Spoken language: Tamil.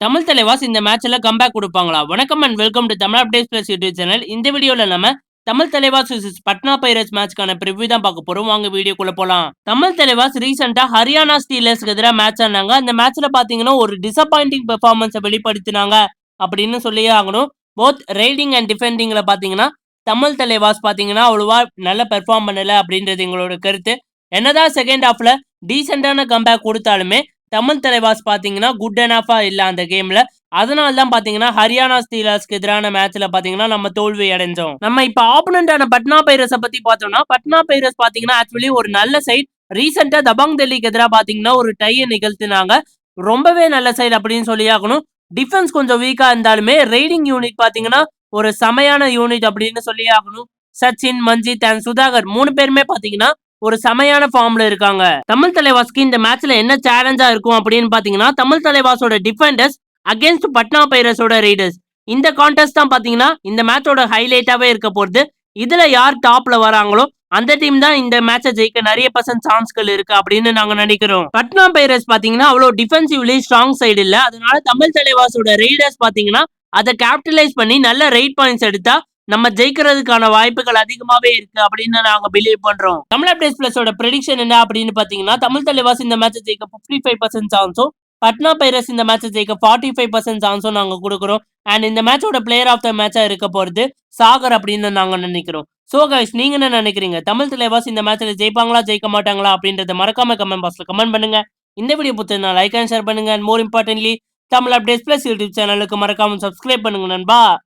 தமிழ் தலைவாஸ் இந்த மேட்ச்ல கம்பேக் கொடுப்பாங்களா? வணக்கம் and welcome to Tamil update plus YouTube channel இந்த வீடியோல நம்ம தமிழ் தலைவாஸ் vs பட்னா பைரட்ஸ் மேட்ச்க்கான ப்ரிவ்யூ தான் பார்க்க போறோம். வாங்க வீடியோக்குள்ள போலாம். தமிழ் தலைவாஸ் ரீசெண்டா ஹரியானா ஸ்டீலர்ஸ்க்கு எதிராக மேட்ச் ஆனாங்க. அந்த மேட்ச்ல பாத்தீங்கன்னா ஒரு டிசப்பாயிண்டிங் பெர்ஃபார்மன்ஸை வெளிப்படுத்தினாங்க அப்படின்னு சொல்லியே ஆகணும். போத் ரைடிங் அண்ட் டிஃபெண்டிங்ல பாத்தீங்கன்னா தமிழ் தலைவாஸ் பாத்தீங்கன்னா அவ்வளவா நல்ல பெர்ஃபார்ம் பண்ணல அப்படின்றது எங்களோட கருத்து. என்னதான் செகண்ட் ஹாஃப்ல டீசெண்டான கம்பேக் கொடுத்தாலுமே தமிழ் தலைவாஸ் பார்த்தீங்கன்னா குட் அனாஃபா இல்லை அந்த கேம்ல அதனால தான் பாத்தீங்கன்னா ஹரியானா ஸ்டீலர்ஸ்க்கு எதிரான மேட்ச்ல பாத்தீங்கன்னா நம்ம தோல்வி அடைஞ்சோம். நம்ம இப்ப ஆப்போனண்டான பட்னா பைரஸ பத்தி பார்த்தோம்னா பட்னா பைரஸ் பாத்தீங்கன்னா ஆக்சுவலி ஒரு நல்ல சைட் ரீசெண்டா தபாங் டெல்லிக்கு எதிராக பாத்தீங்கன்னா ஒரு டையை நிகழ்த்தினாங்க. ரொம்பவே நல்ல சைடு அப்படின்னு சொல்லி ஆகணும். டிஃபென்ஸ் கொஞ்சம் வீக்கா இருந்தாலுமே ரைடிங் யூனிட் பாத்தீங்கன்னா ஒரு செமையான யூனிட் அப்படின்னு சொல்லி ஆகணும். சச்சின் மஞ்சித் அண்ட் சுதாகர் மூணு பேருமே பாத்தீங்கன்னா ஒரு செமையான ஃபார்ம்ல இருக்காங்க. தமிழ் தலைவாஸ்க்கு இந்த மேட்ச்ல என்ன சேலஞ்சா இருக்கும் அப்படின்னு பாத்தீங்கன்னா தமிழ் தலைவாஸோட டிஃபெண்டர்ஸ் அகேன்ஸ்ட் பட்னா பைரஸோட ரைடர்ஸ் இந்த கான்டெஸ்ட் தான் பாத்தீங்கன்னா இந்த மேட்சோட ஹைலைட்டாவே இருக்க போறது இதுல யார் டாப்ல வராங்களோ அந்த டீம் தான் இந்த மேட்சை ஜெயிக்க நிறைய பர்சன்ட் சான்ஸ்கள் இருக்கு அப்படின்னு நாங்க நினைக்கிறோம். பட்னா பைரஸ் பாத்தீங்கன்னா அவ்வளவு டிஃபென்சிவ்லி ஸ்ட்ராங் சைடு இல்ல. அதனால தமிழ் தலைவாஸோட ரைடர்ஸ் பாத்தீங்கன்னா அதை கேபிட்டலைஸ் பண்ணி நல்ல ரைட் பாயிண்ட்ஸ் எடுத்தா நம்ம ஜெயிக்கிறதுக்கான வாய்ப்புகள் அதிகமாவே இருக்கு அப்படின்னு நாங்க பிலீவ் பண்றோம். தமிழ் அப்டேஸ் பிளஸோட ப்ரெடிக்ஷன் என்ன அப்படின்னு பாத்தீங்கன்னா தமிழ் தலைவாஸ் இந்த மேட்சை ஜெயிக்க பிப்டி ஃபைவ் பர்சன்ட் சான்ஸும் பட்னா பைரஸ் இந்த மேட்சை ஜெயிக்க ஃபார்ட்டி ஃபைவ் பர்சன்ட் சான்ஸும் நாங்க கொடுக்குறோம். அண்ட் இந்த மேட்சோட பிளேயர் ஆஃப் த மேட்சா இருக்க போறது சாகர் அப்படின்னு நாங்க நினைக்கிறோம். சோ கைஸ் நீங்க என்ன நினைக்கிறீங்க? தமிழ் தலைவாஸ் இந்த மேட்ச்ல ஜெயிப்பாங்களா ஜெயிக்க மாட்டாங்களா அப்படின்றத மறக்காம கமெண்ட் பாக்ஸ்ல கமெண்ட் பண்ணுங்க. இந்த வீடியோ புத்தகம் லைக் அண்ட் ஷேர் பண்ணுங்க. And more importantly Tamil updates plus YouTube சேனலுக்கு மறக்காம சப்ஸ்கிரைப் பண்ணுங்க நண்பா.